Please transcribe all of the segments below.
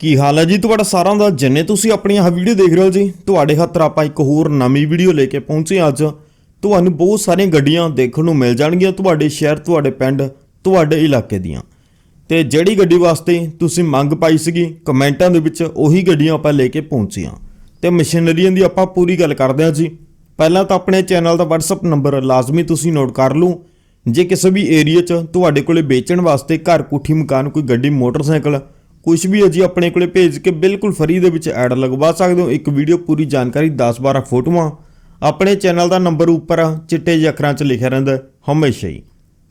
ਕੀ ਹਾਲ ਹੈ ਜੀ? ਤੁਹਾਡਾ ਸਾਰਿਆਂ ਦਾ ਜਿੰਨੇ ਤੁਸੀਂ ਆਪਣੀ ਆਹ ਵੀਡੀਓ ਦੇਖ ਰਹੇ ਹੋ ਜੀ, ਤੁਹਾਡੇ ਹੱਥ ਆਪਾਂ ਇੱਕ ਹੋਰ ਨਵੀਂ ਵੀਡੀਓ ਲੈ ਕੇ ਪਹੁੰਚੇ ਹਾਂ ਅੱਜ। ਤੁਹਾਨੂੰ ਬਹੁਤ ਸਾਰੀਆਂ ਗੱਡੀਆਂ ਦੇਖਣ ਨੂੰ ਮਿਲ ਜਾਣਗੀਆਂ ਤੁਹਾਡੇ ਸ਼ਹਿਰ, ਤੁਹਾਡੇ ਪਿੰਡ, ਤੁਹਾਡੇ ਇਲਾਕੇ ਦੀਆਂ। ਤੇ ਜਿਹੜੀ ਗੱਡੀ ਵਾਸਤੇ ਤੁਸੀਂ ਮੰਗ ਪਾਈ ਸੀਗੀ, ਕਮੈਂਟਾਂ ਦੇ ਵਿੱਚ ਉਹੀ ਗੱਡੀਆਂ ਆਪਾਂ ਲੈ ਕੇ ਪਹੁੰਚੇ ਹਾਂ। ਤੇ ਮਸ਼ੀਨਰੀਆਂ ਦੀ ਆਪਾਂ ਪੂਰੀ ਗੱਲ ਕਰਦੇ ਹਾਂ ਜੀ। ਪਹਿਲਾਂ ਤਾਂ ਆਪਣੇ ਚੈਨਲ ਦਾ WhatsApp ਨੰਬਰ ਲਾਜ਼ਮੀ ਤੁਸੀਂ ਨੋਟ ਕਰ ਲਓ। ਜੇ ਕਿਸੇ ਵੀ ਏਰੀਆ 'ਚ ਤੁਹਾਡੇ ਕੋਲੇ ਵੇਚਣ ਵਾਸਤੇ ਘਰ, ਕੋਠੀ, ਮਕਾਨ, ਕੋਈ ਗੱਡੀ, ਮੋਟਰਸਾਈਕਲ ਕੁਝ ਵੀ ਹੈ ਆਪਣੇ ਕੋਲੇ ਭੇਜ ਕੇ ਬਿਲਕੁਲ ਫਰੀ ਦੇ ਵਿੱਚ ਐਡ ਲਗਵਾ ਸਕਦੇ ਹੋ। ਇੱਕ ਵੀਡੀਓ ਪੂਰੀ ਜਾਣਕਾਰੀ 10-12 ਫੋਟੋਆਂ। ਆਪਣੇ ਚੈਨਲ ਦਾ ਨੰਬਰ ਉੱਪਰ ਚਿੱਟੇ ਜਿਹੇ ਅੱਖਰਾਂ 'ਚ ਲਿਖਿਆ ਰਹਿੰਦਾ ਹਮੇਸ਼ਾ ਹੀ।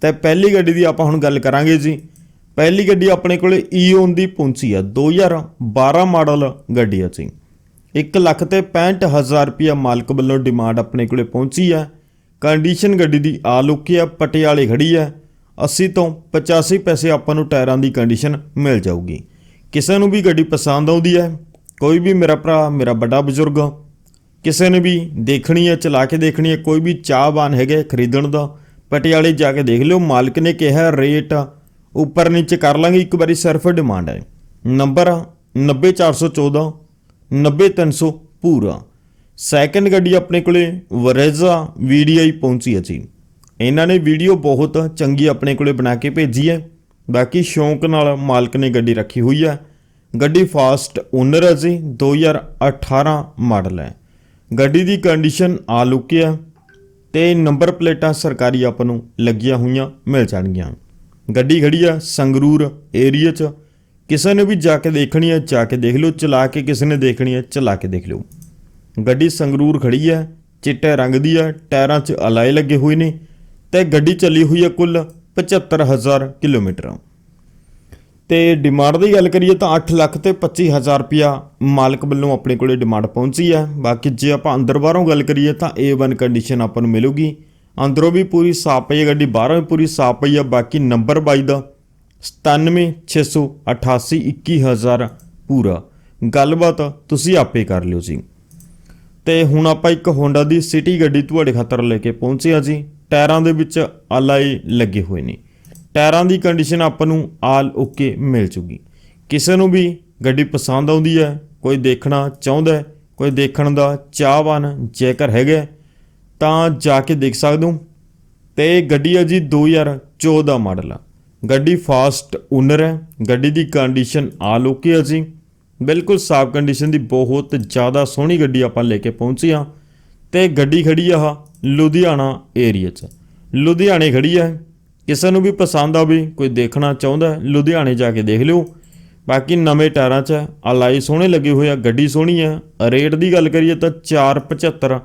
ਤੇ ਪਹਿਲੀ ਗੱਡੀ ਦੀ ਆਪਾਂ ਹੁਣ ਗੱਲ ਕਰਾਂਗੇ ਜੀ। ਪਹਿਲੀ ਗੱਡੀ ਆਪਣੇ ਕੋਲੇ ਈਓਨ ਦੀ ਪੁੰਚੀ ਆ 2012 ਮਾਡਲ ਗੱਡੀ ਆ ਜੀ। 1 ਲੱਖ ਤੇ 65000 ਰੁਪਿਆ ਮਾਲਕ ਵੱਲੋਂ ਡਿਮਾਂਡ ਆਪਣੇ ਕੋਲੇ ਪਹੁੰਚੀ ਹੈ ਕੰਡੀਸ਼ਨ ਗੱਡੀ ਦੀ ਆ ਲੁੱਕੀ ਆ, ਪਟਿਆਲੇ ਖੜੀ ਹੈ 80 ਤੋਂ 85 ਪੈਸੇ ਆਪਾਂ ਨੂੰ ਟਾਇਰਾਂ ਦੀ ਕੰਡੀਸ਼ਨ ਮਿਲ ਜਾਊਗੀ। ਕਿਸੇ ਨੂੰ ਵੀ ਗੱਡੀ ਪਸੰਦ ਆਉਂਦੀ ਹੈ, ਕੋਈ ਵੀ ਮੇਰਾ ਭਰਾ, ਮੇਰਾ ਵੱਡਾ ਬਜ਼ੁਰਗ, ਕਿਸੇ ਨੇ ਵੀ ਦੇਖਣੀ ਹੈ, ਚਲਾ ਕੇ ਦੇਖਣੀ ਹੈ, ਕੋਈ ਵੀ ਚਾਹਵਾਨ ਹੈਗੇ ਖਰੀਦਣ ਦਾ, ਪਟਿਆਲੇ ਜਾ ਕੇ ਦੇਖ ਲਿਓ, ਮਾਲਕ ਨੇ ਕਿਹਾ ਰੇਟ ਉੱਪਰ ਨੀਚੇ ਕਰ ਲਾਂਗੇ, ਇੱਕ ਵਾਰੀ ਸਿਰਫ ਡਿਮਾਂਡ ਹੈ। ਨੰਬਰ 90414 90300 ਪੂਰਾ। ਸੈਕੰਡ ਗੱਡੀ ਆਪਣੇ ਕੋਲੇ ਵਰੇਜ਼ਾ ਵੀਡੀਆਈ ਪਹੁੰਚੀ ਹੈ ਜੀ। ਇਹਨਾਂ ਨੇ ਵੀਡੀਓ ਬਹੁਤ ਚੰਗੀ ਆਪਣੇ ਕੋਲੇ ਬਣਾ ਕੇ ਭੇਜੀ ਹੈ। ਬਾਕੀ ਸ਼ੌਂਕ ਨਾਲ ਮਾਲਕ ਨੇ ਗੱਡੀ ਰੱਖੀ ਹੋਈ ਹੈ ਗੱਡੀ ਫਾਸਟ ਓਨਰ ਹੈ ਜੀ 2018 ਮਾਡਲ ਹੈ। ਗੱਡੀ ਦੀ ਕੰਡੀਸ਼ਨ ਆ ਲੁੱਕੀ ਆ ਤੇ ਨੰਬਰ ਪਲੇਟਾਂ ਸਰਕਾਰੀ ਆਪਾਂ ਨੂੰ ਲੱਗੀਆਂ ਹੋਈਆਂ ਮਿਲ ਜਾਣਗੀਆਂ। ਗੱਡੀ ਖੜੀ ਆ ਸੰਗਰੂਰ ਏਰੀਆ 'ਚ। ਕਿਸੇ ਨੇ ਵੀ ਜਾ ਕੇ ਦੇਖਣੀ ਹੈ ਜਾ ਕੇ ਦੇਖ ਲਿਓ, ਚਲਾ ਕੇ ਕਿਸੇ ਨੇ ਦੇਖਣੀ ਹੈ ਚਲਾ ਕੇ ਦੇਖ ਲਿਓ। ਗੱਡੀ ਸੰਗਰੂਰ ਖੜੀ ਹੈ ਚਿੱਟੇ ਰੰਗ ਦੀ ਹੈ ਟਾਇਰਾਂ 'ਚ ਅਲਾਈ ਲੱਗੇ ਹੋਏ ਨੇ ਤੇ ਗੱਡੀ ਚੱਲੀ ਹੋਈ ਹੈ ਕੁੱਲ 75000 ਕਿਲੋਮੀਟਰ। ਤੇ ਡਿਮਾਂਡ ਦੀ ਗੱਲ ਕਰੀਏ ਤਾਂ 8 ਲੱਖ ਤੇ 25000 ਰੁਪਿਆ ਮਾਲਕ ਵੱਲੋਂ ਆਪਣੇ ਕੋਲੇ ਡਿਮਾਂਡ ਪਹੁੰਚੀ ਹੈ। ਬਾਕੀ ਜੇ ਆਪਾਂ ਅੰਦਰ ਬਾਹਰੋਂ ਗੱਲ ਕਰੀਏ ਤਾਂ A1 ਕੰਡੀਸ਼ਨ ਆਪਾਂ ਨੂੰ ਮਿਲੂਗੀ। ਅੰਦਰੋਂ ਵੀ ਪੂਰੀ ਸਾਫ਼ ਪਈ ਹੈ, ਗੱਡੀ ਬਾਹਰੋਂ ਵੀ ਪੂਰੀ ਸਾਫ਼ ਪਈ ਹੈ। ਬਾਕੀ ਨੰਬਰ 22 ਦਾ 97688 21000 ਪੂਰਾ। ਗੱਲਬਾਤ ਤੁਸੀਂ ਆਪੇ ਕਰ ਲਿਓ ਜੀ। ਤੇ ਹੁਣ ਆਪਾਂ ਇੱਕ ਹੋਂਡਾ ਦੀ ਸਿਟੀ ਗੱਡੀ ਤੁਹਾਡੇ ਖਾਤਰ ਲੈ ਕੇ ਪਹੁੰਚੇ ਹਾਂ ਜੀ। ਟਾਇਰਾਂ ਦੇ ਵਿੱਚ ਆਲਾਈ ਲੱਗੇ ਹੋਏ ਨੇ। ਟਾਇਰਾਂ ਦੀ ਕੰਡੀਸ਼ਨ ਆਪਾਂ ਨੂੰ ਆਲ ਓਕੇ ਮਿਲ ਜੂਗੀ। ਕਿਸੇ ਨੂੰ ਵੀ ਗੱਡੀ ਪਸੰਦ ਆਉਂਦੀ ਹੈ, ਕੋਈ ਦੇਖਣਾ ਚਾਹੁੰਦਾ ਕੋਈ ਦੇਖਣ ਦਾ ਚਾਹਵਾਨ ਜੇਕਰ ਹੈਗਾ ਤਾਂ ਜਾ ਕੇ ਦੇਖ ਸਕਦੇ ਹੋ। ਤੇ ਗੱਡੀ ਹੈ ਜੀ 2014 ਮਾਡਲ ਆ। ਗੱਡੀ ਫਾਸਟ ਓਨਰ ਹੈ, ਗੱਡੀ ਦੀ ਕੰਡੀਸ਼ਨ ਆਲ ਓਕੇ ਹੈ ਜੀ। ਬਿਲਕੁਲ ਸਾਫ਼ ਕੰਡੀਸ਼ਨ ਦੀ ਬਹੁਤ ਜ਼ਿਆਦਾ ਸੋਹਣੀ ਗੱਡੀ ਆਪਾਂ ਲੈ ਕੇ ਪਹੁੰਚੇ ਹਾਂ। ਤੇ ਗੱਡੀ ਖੜੀ ਆ ਲੁਧਿਆਣਾ ਏਰੀਆ 'ਚ। ਲੁਧਿਆਣੇ ਖੜੀ ਹੈ ਕਿਸੇ ਨੂੰ ਵੀ ਪਸੰਦ ਆਵੇ ਕੋਈ ਦੇਖਣਾ ਚਾਹੁੰਦਾ ਲੁਧਿਆਣੇ ਜਾ ਕੇ ਦੇਖ ਲਿਓ। ਬਾਕੀ ਨਵੇਂ ਟਾਇਰਾਂ 'ਚ ਅਲਾਈ ਸੋਹਣੇ ਲੱਗੇ ਹੋਏ ਆ, ਗੱਡੀ ਸੋਹਣੀ ਆ ਰੇਟ ਦੀ ਗੱਲ ਕਰੀਏ ਤਾਂ 475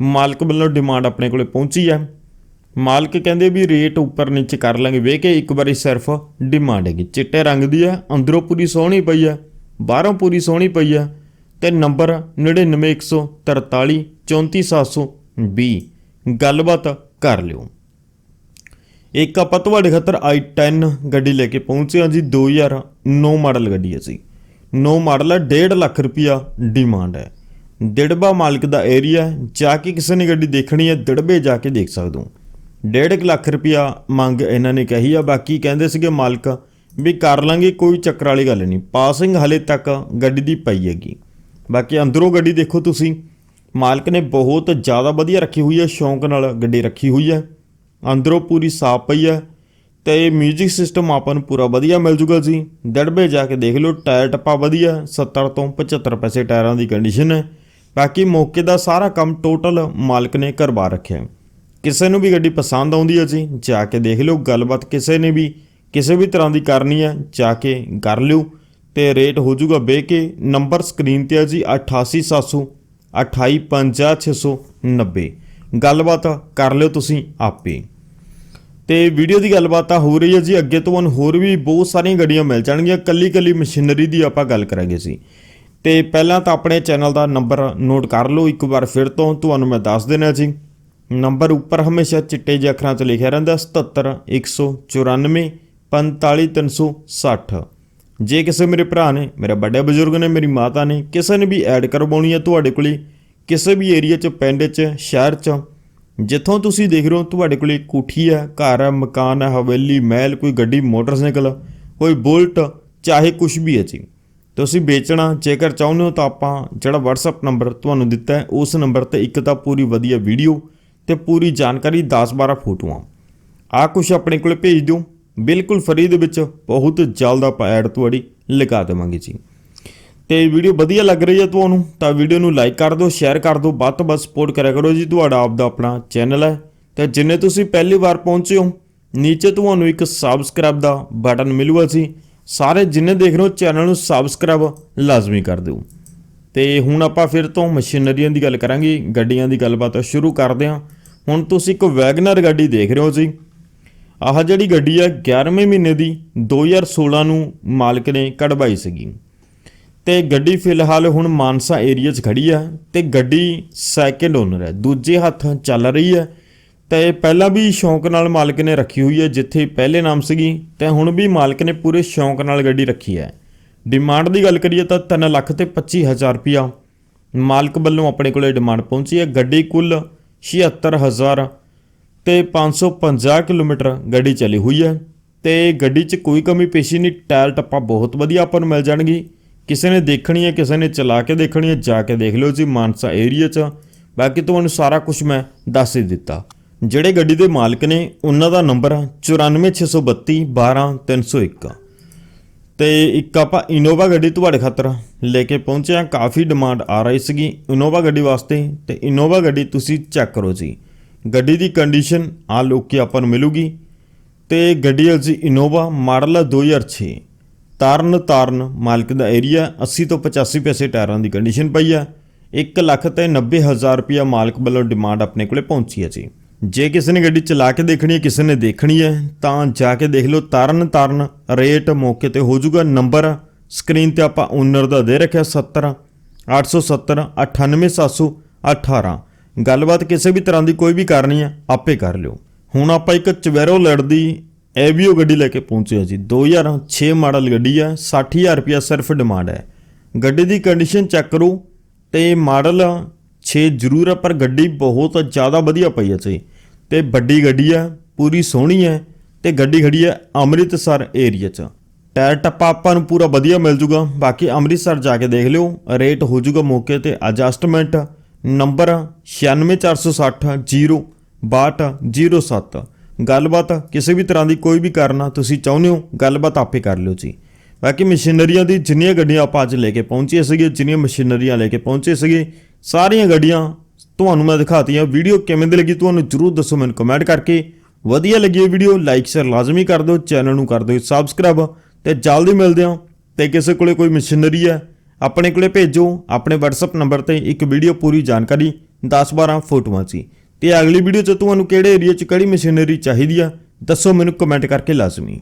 ਮਾਲਕ ਵੱਲੋਂ ਡਿਮਾਂਡ ਆਪਣੇ ਕੋਲੇ ਪਹੁੰਚੀ ਹੈ ਮਾਲਕ ਕਹਿੰਦੇ ਵੀ ਰੇਟ ਉੱਪਰ ਨੀਚੇ ਕਰ ਲਾਂਗੇ, ਵੇਖ ਕੇ ਇੱਕ ਵਾਰੀ ਸਿਰਫ ਡਿਮਾਂਡ ਹੈਗੀ। ਚਿੱਟੇ ਰੰਗ ਦੀ ਹੈ ਅੰਦਰੋਂ ਪੂਰੀ ਸੋਹਣੀ ਪਈ ਹੈ ਬਾਹਰੋਂ ਪੂਰੀ ਸੋਹਣੀ ਪਈ ਹੈ ਤੇ ਨੰਬਰ 99143 34720 ਗੱਲਬਾਤ ਕਰ ਲਿਓ। ਇੱਕ ਆਪਾਂ ਤੁਹਾਡੇ ਖਾਤਰ i10 ਗੱਡੀ ਲੈ ਕੇ ਪਹੁੰਚੇ ਹਾਂ ਜੀ 2009 ਮਾਡਲ ਗੱਡੀ ਹੈ ਜੀ। 9 ਮਾਡਲ ਹੈ 1.5 ਲੱਖ ਰੁਪਿਆ ਡਿਮਾਂਡ ਹੈ। ਦਿੜਬਾ ਮਾਲਕ ਦਾ ਏਰੀਆ ਜਾ ਕੇ ਕਿਸੇ ਨੇ ਗੱਡੀ ਦੇਖਣੀ ਹੈ ਦਿੜਬੇ ਜਾ ਕੇ ਦੇਖ ਸਕਦੇ ਹੋ। 1.5 ਲੱਖ ਰੁਪਿਆ ਮੰਗ ਇਹਨਾਂ ਨੇ ਕਹੀ ਆ, ਬਾਕੀ ਕਹਿੰਦੇ ਸੀਗੇ ਮਾਲਕ, ਵੀ ਕਰ ਲਾਂਗੇ, ਕੋਈ ਚੱਕਰ ਵਾਲੀ ਗੱਲ ਨਹੀਂ। ਪਾਸਿੰਗ ਹਲੇ ਤੱਕ ਗੱਡੀ ਦੀ ਪਈ ਹੈਗੀ। ਬਾਕੀ ਅੰਦਰੋਂ ਗੱਡੀ ਦੇਖੋ ਤੁਸੀਂ। ਮਾਲਕ ਨੇ ਬਹੁਤ ਜ਼ਿਆਦਾ ਵਧੀਆ ਰੱਖੀ ਹੋਈ ਹੈ, ਸ਼ੌਂਕ ਨਾਲ ਗੱਡੀ ਰੱਖੀ ਹੋਈ ਹੈ। ਅੰਦਰੋਂ ਪੂਰੀ ਸਾਫ਼ ਪਈ ਹੈ ਤੇ ਮਿਊਜ਼ਿਕ ਸਿਸਟਮ ਆਪਾਂ ਨੂੰ ਪੂਰਾ ਵਧੀਆ ਮਿਲ ਜੂਗਾ ਜੀ। ਦੜਬੇ ਜਾ ਕੇ ਦੇਖ ਲਓ, ਟਾਇਰ ਟੱਪਾ ਵਧੀਆ 70 ਤੋਂ 75 ਪੈਸੇ ਟਾਇਰਾਂ ਦੀ ਕੰਡੀਸ਼ਨ ਹੈ। ਬਾਕੀ ਮੌਕੇ ਦਾ ਸਾਰਾ ਕੰਮ ਟੋਟਲ ਮਾਲਕ ਨੇ ਕਰਵਾ ਰੱਖਿਆ। ਕਿਸੇ ਨੂੰ ਵੀ ਗੱਡੀ ਪਸੰਦ ਆਉਂਦੀ ਹੈ ਜੀ, ਜਾ ਕੇ ਦੇਖ ਲਿਓ, ਗੱਲਬਾਤ ਕਿਸੇ ਨੇ ਵੀ, ਕਿਸੇ ਵੀ ਤਰ੍ਹਾਂ ਦੀ ਕਰਨੀ ਹੈ, ਜਾ ਕੇ ਕਰ ਲਿਓ ਤੇ ਰੇਟ ਹੋ ਜਾਊਗਾ ਬੇ ਕੇ। ਨੰਬਰ ਸਕਰੀਨ ਤੇ ਹੈ ਜੀ 88700 2855690 ਗੱਲਬਾਤ ਕਰ ਲਿਓ ਤੁਸੀਂ ਆਪੇ। ਤੇ ਵੀਡੀਓ ਦੀ ਗੱਲਬਾਤ ਤਾਂ ਹੋ ਰਹੀ ਹੈ ਜੀ। ਅੱਗੇ ਤੋਂ ਤੁਹਾਨੂੰ ਹੋਰ ਵੀ ਬਹੁਤ ਸਾਰੀਆਂ ਗੱਡੀਆਂ ਮਿਲ ਜਾਣਗੀਆਂ। ਕੱਲੀ ਕੱਲੀ ਮਸ਼ੀਨਰੀ ਦੀ ਆਪਾਂ ਗੱਲ ਕਰਾਂਗੇ ਜੀ। ਤੇ ਪਹਿਲਾਂ ਤਾਂ ਆਪਣੇ ਚੈਨਲ ਦਾ ਨੰਬਰ ਨੋਟ ਕਰ ਲਓ। ਇੱਕ ਵਾਰ ਫਿਰ ਤੋਂ ਤੁਹਾਨੂੰ ਮੈਂ ਦੱਸ ਦੇਣਾ ਜੀ। ਨੰਬਰ ਉੱਪਰ ਹਮੇਸ਼ਾ ਚਿੱਟੇ ਜਿਹੇ ਅੱਖਰਾਂ 'ਚ ਲਿਖਿਆ ਰਹਿੰਦਾ 77 194 45360 ਜੇ ਕਿਸੇ ਮੇਰੇ ਭਰਾ ਨੇ, ਮੇਰੇ ਵੱਡੇ ਬਜ਼ੁਰਗ ਨੇ, ਮੇਰੀ ਮਾਤਾ ਨੇ ਕਿਸੇ ਨੇ ਵੀ ਐਡ ਕਰਵਾਉਣੀ ਹੈ ਤੁਹਾਡੇ ਕੋਲੇ, ਕਿਸੇ ਵੀ ਏਰੀਆ 'ਚ, ਪਿੰਡ 'ਚ, ਸ਼ਹਿਰ 'ਚ, ਜਿੱਥੋਂ ਤੁਸੀਂ ਦੇਖ ਰਹੇ ਹੋ ਤੁਹਾਡੇ ਕੋਲੇ ਕੋਠੀ ਹੈ, ਘਰ ਹੈ, ਮਕਾਨ ਹੈ, ਹਵੇਲੀ, ਮਹਿਲ, ਕੋਈ ਗੱਡੀ, ਮੋਟਰਸਾਈਕਲ, ਕੋਈ ਬੁਲਟ, ਚਾਹੇ ਕੁਝ ਵੀ ਹੈ ਜੀ। ਤੁਸੀਂ ਵੇਚਣਾ, ਜੇਕਰ ਚਾਹੁੰਦੇ ਹੋ ਤਾਂ ਆਪਾਂ ਜਿਹੜਾ WhatsApp ਨੰਬਰ ਤੁਹਾਨੂੰ ਦਿੱਤਾ ਹੈ, ਉਸ ਨੰਬਰ ਤੇ ਇੱਕ ਤਾਂ ਪੂਰੀ ਵਧੀਆ ਵੀਡੀਓ ਤੇ ਪੂਰੀ ਜਾਣਕਾਰੀ 10-12 ਫੋਟੋਆਂ। ਆ ਕੁਝ ਆਪਣੇ ਕੋਲ ਭੇਜ ਦਿਓ। ਬਿਲਕੁਲ ਫਰੀ ਦੇ ਵਿੱਚ ਬਹੁਤ ਜਲਦ ਆਪਾਂ ਐਡ ਤੁਹਾਡੀ ਲਗਾ ਦੇਵਾਂਗੇ ਜੀ। ਤੇ ਵੀਡੀਓ ਵਧੀਆ ਲੱਗ ਰਹੀ ਹੈ ਤੁਹਾਨੂੰ ਤਾਂ ਵੀਡੀਓ ਨੂੰ ਲਾਈਕ ਕਰ ਦਿਓ, ਸ਼ੇਅਰ ਕਰ ਦਿਓ, ਵੱਧ ਤੋਂ ਵੱਧ ਸਪੋਰਟ ਕਰਿਆ ਕਰੋ ਜੀ। ਤੁਹਾਡਾ ਆਪ ਦਾ ਆਪਣਾ ਚੈਨਲ ਹੈ। ਤੇ ਜਿੰਨੇ ਤੁਸੀਂ ਪਹਿਲੀ ਵਾਰ ਪਹੁੰਚੇ ਹੋ, ਨੀਚੇ ਤੁਹਾਨੂੰ ਇੱਕ ਸਬਸਕ੍ਰਾਈਬ ਦਾ ਬਟਨ ਮਿਲੂਗਾ ਜੀ। ਸਾਰੇ ਜਿੰਨੇ ਦੇਖ ਰਹੇ ਹੋ, ਚੈਨਲ ਨੂੰ ਸਬਸਕ੍ਰਾਈਬ ਲਾਜ਼ਮੀ ਕਰ ਦਿਓ। ਤੇ ਹੁਣ ਆਪਾਂ ਫਿਰ ਤੋਂ ਮਸ਼ੀਨਰੀਆਂ ਦੀ ਗੱਲ ਕਰਾਂਗੇ, ਗੱਡੀਆਂ ਦੀ ਗੱਲਬਾਤ ਸ਼ੁਰੂ ਕਰਦੇ ਹਾਂ। ਹੁਣ ਤੁਸੀਂ ਇੱਕ ਵੈਗਨਰ ਗੱਡੀ ਦੇਖ ਰਹੇ ਹੋ ਜੀ। ਆਹ ਜਿਹੜੀ ਗੱਡੀ ਹੈ 11ਵੇਂ ਮਹੀਨੇ ਦੀ 2016 ਨੂੰ ਮਾਲਕ ਨੇ ਕਢਵਾਈ ਸੀਗੀ। ਤੇ ਗੱਡੀ ਫਿਲਹਾਲ ਹੁਣ ਮਾਨਸਾ ਏਰੀਆ 'ਚ ਖੜੀ ਹੈ ਤੇ ਗੱਡੀ ਸੈਕਿੰਡ ਓਨਰ ਹੈ ਦੂਜੇ ਹੱਥ ਚੱਲ ਰਹੀ ਹੈ ਤੇ ਪਹਿਲਾਂ ਵੀ ਸ਼ੌਂਕ ਨਾਲ ਮਾਲਕ ਨੇ ਰੱਖੀ ਹੋਈ ਹੈ ਜਿੱਥੇ ਪਹਿਲੇ ਨਾਮ ਸੀਗੀ, ਤੇ ਹੁਣ ਵੀ ਮਾਲਕ ਨੇ ਪੂਰੇ ਸ਼ੌਂਕ ਨਾਲ ਗੱਡੀ ਰੱਖੀ ਹੈ ਡਿਮਾਂਡ ਦੀ ਗੱਲ ਕਰੀਏ ਤਾਂ 3 ਲੱਖ ਤੇ 25000 ਰੁਪਿਆ ਮਾਲਕ ਵੱਲੋਂ ਆਪਣੇ ਕੋਲੇ ਡਿਮਾਂਡ ਪਹੁੰਚੀ ਹੈ ਗੱਡੀ ਕੁੱਲ 76000 ਤੇ 550 ਕਿਲੋਮੀਟਰ ਗੱਡੀ ਚੱਲੀ ਹੋਈ ਹੈ ਤੇ ਗੱਡੀ 'ਚ ਕੋਈ ਕਮੀ ਪੇਸ਼ੀ ਨਹੀਂ, ਟਾਇਰ ਟੱਪਾ ਬਹੁਤ ਵਧੀਆ ਆਪਾਂ ਨੂੰ ਮਿਲ ਜਾਣਗੀ। ਕਿਸੇ ਨੇ ਦੇਖਣੀ ਹੈ, ਕਿਸੇ ਨੇ ਚਲਾ ਕੇ ਦੇਖਣੀ ਹੈ, ਜਾ ਕੇ ਦੇਖ ਲਿਓ ਜੀ ਮਾਨਸਾ ਏਰੀਆ 'ਚ। ਬਾਕੀ ਤੁਹਾਨੂੰ ਸਾਰਾ ਕੁਝ ਮੈਂ ਦੱਸ ਹੀ ਦਿੱਤਾ। ਜਿਹੜੇ ਗੱਡੀ ਦੇ ਮਾਲਕ ਨੇ, ਉਹਨਾਂ ਦਾ ਨੰਬਰ 94632 12301 ਤੇ ਇੱਕ ਆਪਾਂ ਇਨੋਵਾ ਗੱਡੀ ਤੁਹਾਡੇ ਖਾਤਰ ਲੈ ਕੇ ਪਹੁੰਚੇ ਆ ਕਾਫੀ ਡਿਮਾਂਡ ਆ ਰਹੀ ਸੀਗੀ ਇਨੋਵਾ ਗੱਡੀ ਵਾਸਤੇ, ਤੇ ਇਨੋਵਾ ਗੱਡੀ ਤੁਸੀਂ ਚੈੱਕ ਕਰੋ ਜੀ। ਗੱਡੀ ਦੀ ਕੰਡੀਸ਼ਨ ਆ ਲੋਕ ਆਪਾਂ ਨੂੰ ਮਿਲੂਗੀ। ਤੇ ਗੱਡੀ ਹੈ ਜੀ ਇਨੋਵਾ ਮਾਡਲ ਹੈ 2006 ਤਾਰਨ ਤਾਰਨ ਮਾਲਕ ਦਾ ਏਰੀਆ 80 ਤੋਂ 85 ਪੈਸੇ ਟਾਇਰਾਂ ਦੀ ਕੰਡੀਸ਼ਨ ਪਈ ਹੈ 1 ਲੱਖ ਤੇ 90 ਹਜ਼ਾਰ ਰੁਪਇਆ ਮਾਲਕ ਵੱਲੋਂ ਡਿਮਾਂਡ ਆਪਣੇ ਕੋਲੇ ਪਹੁੰਚੀ ਹੈ ਜੀ। ਜੇ ਕਿਸੇ ਨੇ ਗੱਡੀ ਚਲਾ ਕੇ ਦੇਖਣੀ ਹੈ, ਕਿਸੇ ਨੇ ਦੇਖਣੀ ਹੈ, ਤਾਂ ਜਾ ਕੇ ਦੇਖ ਲਓ। ਤਾਰਨ ਤਾਰਨ ਰੇਟ ਮੌਕੇ ਤੇ ਹੋ ਜਾਊਗਾ। ਨੰਬਰ ਸਕਰੀਨ ਤੇ ਆਪਾਂ ਓਨਰ ਦਾ ਦੇ ਰੱਖਿਆ 70 870 98718 ਗੱਲਬਾਤ ਕਿਸੇ ਵੀ ਤਰ੍ਹਾਂ ਦੀ ਕੋਈ ਵੀ ਕਰਨੀ ਹੈ ਆਪੇ ਕਰ ਲਿਓ। ਹੁਣ ਆਪਾਂ ਇੱਕ ਚਵੈਰੋ ਲੜਦੀ ਦੀ ਐਵੀਓ ਗੱਡੀ ਲੈ ਕੇ ਪਹੁੰਚੇ ਹਾਂ ਜੀ। 2006 ਮਾਡਲ ਗੱਡੀ ਹੈ 60000 ਰੁਪਇਆ ਸਿਰਫ ਡਿਮਾਂਡ ਹੈ। ਗੱਡੀ ਦੀ ਕੰਡੀਸ਼ਨ ਚੈੱਕ ਕਰੋ ਤੇ ਮਾਡਲ 6 ਜ਼ਰੂਰ ਹੈ ਪਰ ਗੱਡੀ ਬਹੁਤ ਜ਼ਿਆਦਾ ਵਧੀਆ ਪਈ ਹੈ ਜੀ। ਤੇ ਵੱਡੀ ਗੱਡੀ ਹੈ ਪੂਰੀ ਸੋਹਣੀ ਹੈ ਤੇ ਗੱਡੀ ਖੜੀ ਹੈ ਅੰਮ੍ਰਿਤਸਰ ਏਰੀਆ 'ਚ। ਟਾਇਰ ਟੱਪਾ ਆਪਾਂ ਨੂੰ ਪੂਰਾ ਵਧੀਆ ਮਿਲ ਜੂਗਾ। ਬਾਕੀ ਅੰਮ੍ਰਿਤਸਰ ਜਾ ਕੇ ਦੇਖ ਲਿਓ, ਰੇਟ ਹੋ ਜੂਗਾ ਮੌਕੇ ਤੇ ਐਡਜਸਟਮੈਂਟ ਨੰਬਰ 964660 6207 ਗੱਲਬਾਤ ਕਿਸੇ ਵੀ ਤਰ੍ਹਾਂ ਦੀ ਕੋਈ ਵੀ ਕਰਨਾ ਤੁਸੀਂ ਚਾਹੁੰਦੇ ਹੋ, ਗੱਲਬਾਤ ਆਪੇ ਕਰ ਲਿਓ ਜੀ। ਬਾਕੀ ਮਸ਼ੀਨਰੀਆਂ ਦੀ ਜਿੰਨੀਆਂ ਗੱਡੀਆਂ ਆਪਾਂ ਅੱਜ ਲੈ ਕੇ ਪਹੁੰਚੇ ਸੀਗੇ, ਜਿੰਨੀਆਂ ਮਸ਼ੀਨਰੀਆਂ ਲੈ ਕੇ ਪਹੁੰਚੇ ਸੀਗੇ, ਸਾਰੀਆਂ ਗੱਡੀਆਂ ਤੁਹਾਨੂੰ ਮੈਂ ਦਿਖਾਤੀਆਂ। ਵੀਡੀਓ ਕਿਵੇਂ ਦੀ ਲੱਗੀ ਤੁਹਾਨੂੰ ਜਰੂਰ ਦੱਸੋ ਮੈਨੂੰ ਕਮੈਂਟ ਕਰਕੇ। ਵਧੀਆ ਲੱਗੀ ਇਹ ਵੀਡੀਓ ਲਾਈਕ ਸ਼ੇਅਰ ਲਾਜ਼ਮੀ ਕਰ ਦਿਓ, ਚੈਨਲ ਨੂੰ ਕਰ ਦਿਓ ਸਬਸਕ੍ਰਾਈਬ ਤੇ ਜਲਦੀ ਮਿਲਦੇ ਹਾਂ। ਤੇ ਕਿਸੇ ਕੋਲੇ ਕੋਈ ਮਸ਼ੀਨਰੀ ਹੈ ਆਪਣੇ ਕੋਲੇ ਭੇਜੋ, ਆਪਣੇ WhatsApp ਨੰਬਰ ਤੇ ਇੱਕ ਵੀਡੀਓ ਪੂਰੀ ਜਾਣਕਾਰੀ 10-12 ਫੋਟੋਆਂ ਸੀ ਤੇ ਅਗਲੀ ਵੀਡੀਓ 'ਚ ਤੁਹਾਨੂੰ ਕਿਹੜੇ ਏਰੀਆ 'ਚ ਕਿਹੜੀ ਮਸ਼ੀਨਰੀ ਚਾਹੀਦੀ ਆ, ਦੱਸੋ ਮੈਨੂੰ ਕਮੈਂਟ ਕਰਕੇ ਲਾਜ਼ਮੀ।